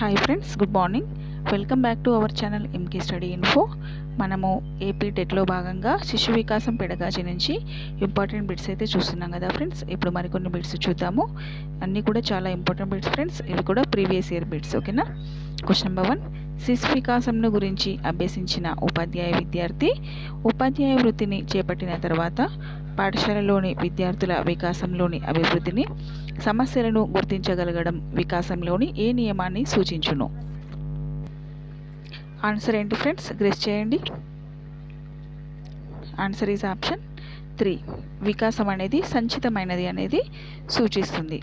Hi friends good morning welcome back to our channel MK study info మనము AP టెట్లో భాగంగా శిశు వికాసం పెడగాచి నుంచి ఇంపార్టెంట్ బిట్స్ అయితే చూస్తున్నాం కదా ఫ్రెండ్స్ ఇప్పుడు మరికొన్ని బిట్స్ చూద్దాము. అన్నీ కూడా చాలా ఇంపార్టెంట్ బిట్స్ ఫ్రెండ్స్ ఇవి కూడా ప్రీవియస్ ఇయర్ బిట్స్ ఓకేనా క్వశ్చన్ నెంబర్ వన్ శిశు వికాసంను గురించి అభ్యసించిన ఉపాధ్యాయ విద్యార్థి ఉపాధ్యాయ వృత్తిని చేపట్టిన తర్వాత పాఠశాలలోని విద్యార్థుల వికాసంలోని అభివృద్ధిని సమస్యలను గుర్తించగలగడం వికాసంలోని ఏ నియమాన్ని సూచించును? ఆన్సర్ ఏంటి ఫ్రెండ్స్ గ్రెస్ చేయండి. ఆన్సర్ ఈజ్ ఆప్షన్ త్రీ వికాసం అనేది సంచితమైనది అనేది సూచిస్తుంది.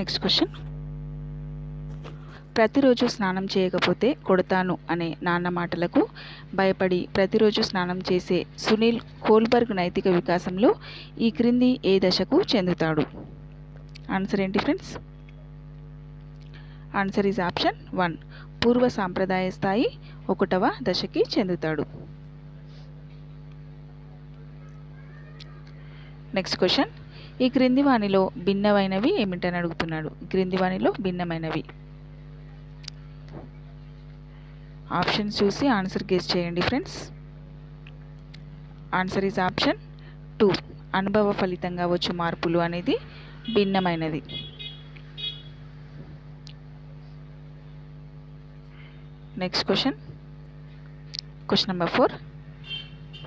నెక్స్ట్ క్వశ్చన్ ప్రతిరోజు స్నానం చేయకపోతే కొడతాను అనే నాన్న మాటలకు భయపడి ప్రతిరోజు స్నానం చేసే సునీల్ కోల్బర్గ్ నైతిక వికాసంలో ఈ క్రింది ఏ దశకు చెందుతాడు? ఆన్సర్ ఏంటి friends answer is option one పూర్వ సాంప్రదాయ స్థాయి ఒకటవ దశకి చెందుతాడు. నెక్స్ట్ క్వశ్చన్ ఈ క్రింది వాణిలో భిన్నమైనవి ఏమిటని అడుగుతున్నాడు. క్రింది వాణిలో భిన్నమైనవి. ఆప్షన్స్ చూసి ఆన్సర్ గెస్ చేయండి friends. Answer is option two. అనుభవ ఫలితంగా వచ్చు మార్పులు అనేది భిన్నమైనది. Next question question number four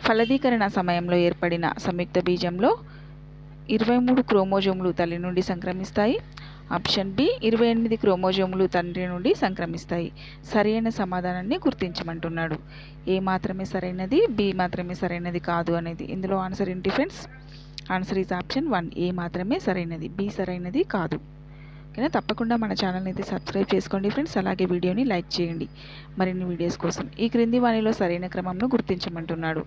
ఫలదీకరణ సమయంలో ఏర్పడిన సంయుక్త బీజంలో ఇరవై మూడు క్రోమోజోములు తల్లి నుండి సంక్రమిస్తాయి. ఆప్షన్ బి ఇరవై ఎనిమిది క్రోమోజోములు తండ్రి నుండి సంక్రమిస్తాయి. సరైన సమాధానాన్ని గుర్తించమంటున్నాడు. ఏ మాత్రమే సరైనది బి మాత్రమే సరైనది కాదు అనేది. ఇందులో ఆన్సర్ ఏంటి friends answer is option one. A మాత్రమే సరైనది బి సరైనది కాదు. ఓకేనా తప్పకుండా మన ఛానల్ని అయితే సబ్స్క్రైబ్ చేసుకోండి ఫ్రెండ్స్. అలాగే వీడియోని లైక్ చేయండి. మరిన్ని వీడియోస్ కోసం ఈ క్రింది వాణిలో సరైన క్రమంను గుర్తించమంటున్నాడు.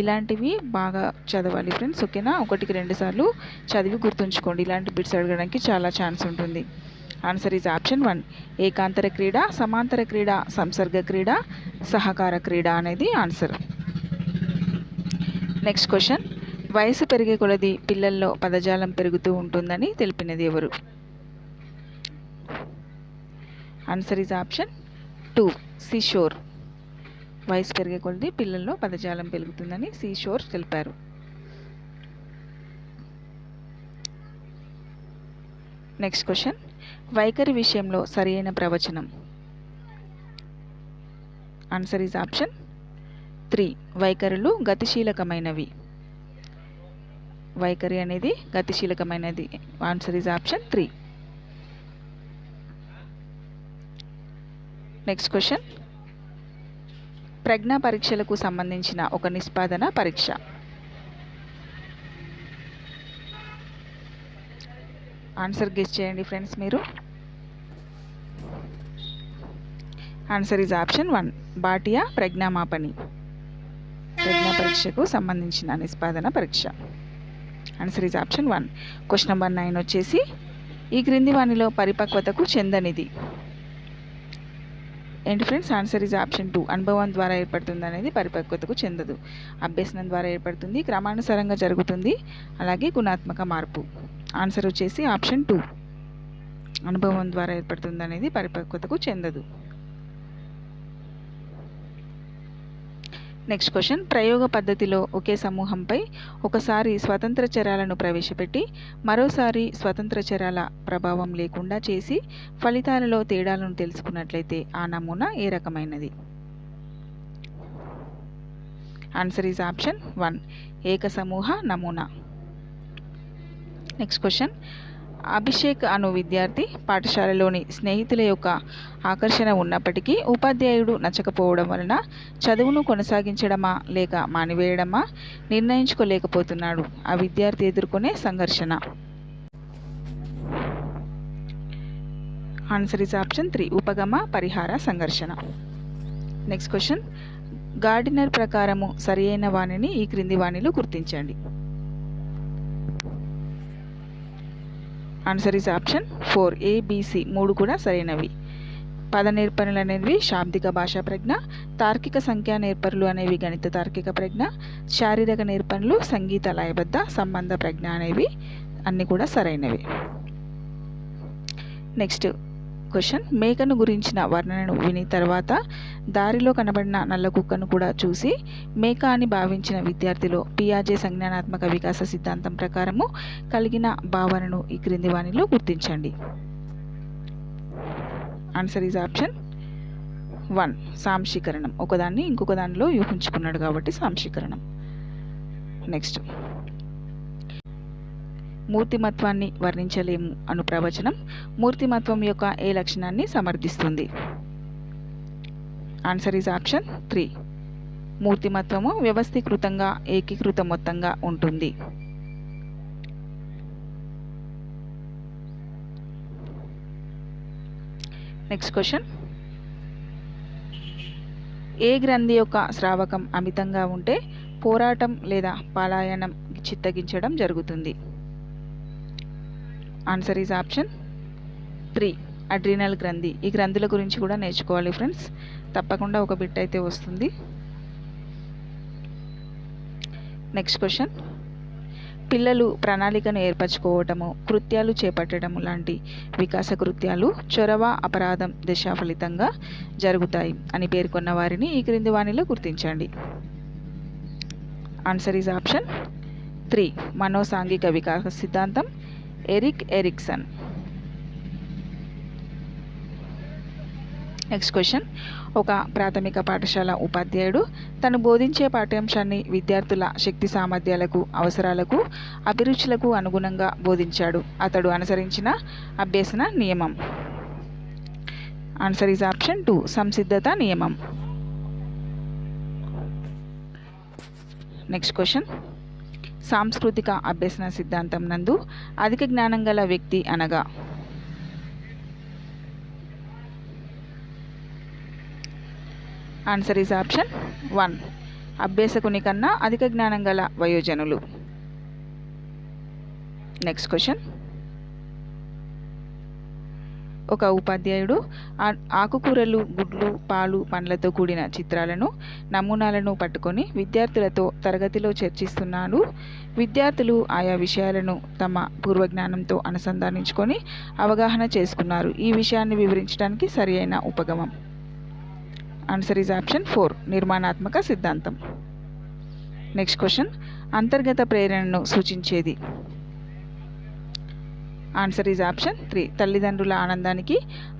ఇలాంటివి బాగా చదవాలి ఫ్రెండ్స్ ఓకేనా? ఒకటికి రెండు సార్లు చదివి గుర్తుంచుకోండి. ఇలాంటి బిట్స్ అడగడానికి చాలా ఛాన్స్ ఉంటుంది. Answer is option one. ఏకాంతర క్రీడ సమాంతర క్రీడ సంసర్గ క్రీడ సహకార క్రీడ అనేది ఆన్సర్. Next question. వయసు పెరిగే కొలది పిల్లల్లో పదజాలం పెరుగుతూ ఉంటుందని తెలిపినది ఎవరు? Answer is option two Seashore వయసు పెరిగే కొలది పిల్లల్లో పదజాలం పెరుగుతుందని సీషోర్ తెలిపారు. నెక్స్ట్ క్వశ్చన్ వైఖరి విషయంలో సరైన ప్రవచనం. ఆన్సర్ ఈజ్ ఆప్షన్ త్రీ వైఖరులు గతిశీలకమైనవి. వైఖరి అనేది గతిశీలకమైనది. Answer is option three next question ప్రజ్ఞా పరీక్షలకు సంబంధించిన ఒక నిష్పాదన పరీక్ష. ఆన్సర్ గెస్ చేయండి ఫ్రెండ్స్ మీరు. Answer is option one Bhatia ప్రజ్ఞామాపని ప్రజ్ఞా పరీక్షకు సంబంధించిన నిష్పాదన పరీక్ష. Answer is option one question number nine వచ్చేసి ఈ క్రింది వాణిలో పరిపక్వతకు చెందనిది. ఏంటి friends? Answer is option two అనుభవం ద్వారా ఏర్పడుతుంది అనేది పరిపక్వతకు చెందదు. అభ్యసనం ద్వారా ఏర్పడుతుంది క్రమానుసారంగా జరుగుతుంది అలాగే గుణాత్మక మార్పు. ఆన్సర్ వచ్చేసి ఆప్షన్ టూ అనుభవం ద్వారా ఏర్పడుతుంది అనేది పరిపక్వతకు చెందదు. నెక్స్ట్ క్వశ్చన్ ప్రయోగ పద్ధతిలో ఒకే సమూహంపై ఒకసారి స్వతంత్ర చరాలను ప్రవేశపెట్టి మరోసారి స్వతంత్ర చరాల ప్రభావం లేకుండా చేసి ఫలితాలలో తేడాలను తెలుసుకున్నట్లయితే ఆ నమూనా ఏ రకమైనది? ఆన్సర్ ఈజ్ ఆప్షన్ వన్ ఏక సమూహ నమూనా. నెక్స్ట్ క్వశ్చన్ అభిషేక్ అను విద్యార్థి పాఠశాలలోని స్నేహితుల యొక్క ఆకర్షణ ఉన్నప్పటికీ ఉపాధ్యాయుడు నచ్చకపోవడం వలన చదువును కొనసాగించడమా లేక మానివేయడమా నిర్ణయించుకోలేకపోతున్నాడు. ఆ విద్యార్థి ఎదుర్కొనే సంఘర్షణ. ఆన్సర్ ఇస్ ఆప్షన్ త్రీ ఉపగమ పరిహార సంఘర్షణ. నెక్స్ట్ క్వశ్చన్ గార్డినర్ ప్రకారము సరియైన వాణిని ఈ క్రింది వాణిలో గుర్తించండి. Answer is option four A B C మూడు కూడా సరైనవి. పద నేర్పరులు అనేవి శాబ్దిక భాషా ప్రజ్ఞ తార్కిక సంఖ్యా నేర్పరులు అనేవి గణిత తార్కిక ప్రజ్ఞ శారీరక నేర్పరులు సంగీత లయబద్ధ సంబంధ ప్రజ్ఞ అనేవి అన్నీ కూడా సరైనవి. Next question. మేకను గురించిన వర్ణనను విని తర్వాత దారిలో కనబడిన నల్ల కుక్కను కూడా చూసి మేక అని భావించిన విద్యార్థిలో పియాజే సంజ్ఞానాత్మక వికాస సిద్ధాంతం ప్రకారము కలిగిన భావనను ఈ క్రింది వాణిలో గుర్తించండి. ఆన్సర్ ఈజ్ ఆప్షన్ వన్ సాంశీకరణం. ఒకదాన్ని ఇంకొక దానిలో ఊహించుకున్నాడు కాబట్టి సాంశీకరణం. నెక్స్ట్ మూర్తిమత్వాన్ని వర్ణించలేము అను ప్రవచనం మూర్తిమత్వం యొక్క ఏ లక్షణాన్ని సమర్థిస్తుంది? ఆన్సర్ ఈజ్ ఆప్షన్ త్రీ మూర్తిమత్వము వ్యవస్థీకృతంగా ఏకీకృత మొత్తంగా ఉంటుంది. నెక్స్ట్ క్వశ్చన్ ఏ గ్రంథి యొక్క స్రావకం అమితంగా ఉంటే పోరాటం లేదా పలాయనం చిత్తగించడం జరుగుతుంది? Answer is option three adrenal గ్రంథి. ఈ గ్రంథుల గురించి కూడా నేర్చుకోవాలి ఫ్రెండ్స్ తప్పకుండా ఒక బిట్ అయితే వస్తుంది. నెక్స్ట్ క్వశ్చన్ పిల్లలు ప్రణాళికను ఏర్పరచుకోవటము కృత్యాలు చేపట్టడము లాంటి వికాస కృత్యాలు చొరవ అపరాధం దశ ఫలితంగా జరుగుతాయి అని పేర్కొన్న వారిని ఈ క్రింది వాణిలో గుర్తించండి. ఆన్సర్ ఈజ్ ఆప్షన్ త్రీ మనోసాంఘిక వికాస సిద్ధాంతం ఎరిక్ ఎరిక్సన్ నెక్స్ట్ క్వశ్చన్ ఒక ప్రాథమిక పాఠశాల ఉపాధ్యాయుడు తను బోధించే పాఠ్యాంశాన్ని విద్యార్థుల శక్తి సామర్థ్యాలకు అవసరాలకు అభిరుచులకు అనుగుణంగా బోధించాడు. అతడు అనుసరించిన అభ్యసన నియమం. ఆన్సర్ ఈజ్ ఆప్షన్ టూ సంసిద్ధత నియమం. నెక్స్ట్ క్వశ్చన్ సాంస్కృతిక అభ్యసన సిద్ధాంతం నందు అధిక జ్ఞానం గల వ్యక్తి అనగా. ఆన్సర్ ఈజ్ ఆప్షన్ వన్ అభ్యాసకుని కన్నా అధిక జ్ఞానం గల వయోజనులు. నెక్స్ట్ క్వశ్చన్ ఒక ఉపాధ్యాయుడు. ఆకుకూరలు గుడ్లు పాలు పండ్లతో కూడిన చిత్రాలను నమూనాలను పట్టుకొని విద్యార్థులతో తరగతిలో చర్చిస్తున్నాడు. విద్యార్థులు ఆయా విషయాలను తమ పూర్వజ్ఞానంతో అనుసంధానించుకొని అవగాహన చేసుకున్నారు. ఈ విషయాన్ని వివరించడానికి సరియైన ఉపగమం. ఆన్సర్ ఈజ్ ఆప్షన్ ఫోర్ నిర్మాణాత్మక సిద్ధాంతం. నెక్స్ట్ క్వశ్చన్ అంతర్గత ప్రేరణను సూచించేది. ఆన్సర్ ఈజ్ ఆప్షన్ త్రీ తల్లిదండ్రుల ఆనందానికి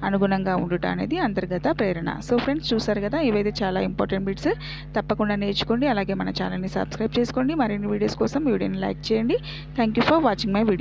అనుగుణంగా ఉండుట అనేది అంతర్గత ప్రేరణ. సో ఫ్రెండ్స్ చూసారు కదా ఇవైతే చాలా ఇంపార్టెంట్ బిట్స్ తప్పకుండా నేర్చుకోండి. అలాగే మన ఛానల్ని సబ్స్క్రైబ్ చేసుకోండి. మరిన్ని వీడియోస్ కోసం వీడియోని లైక్ చేయండి. Thank you for watching my video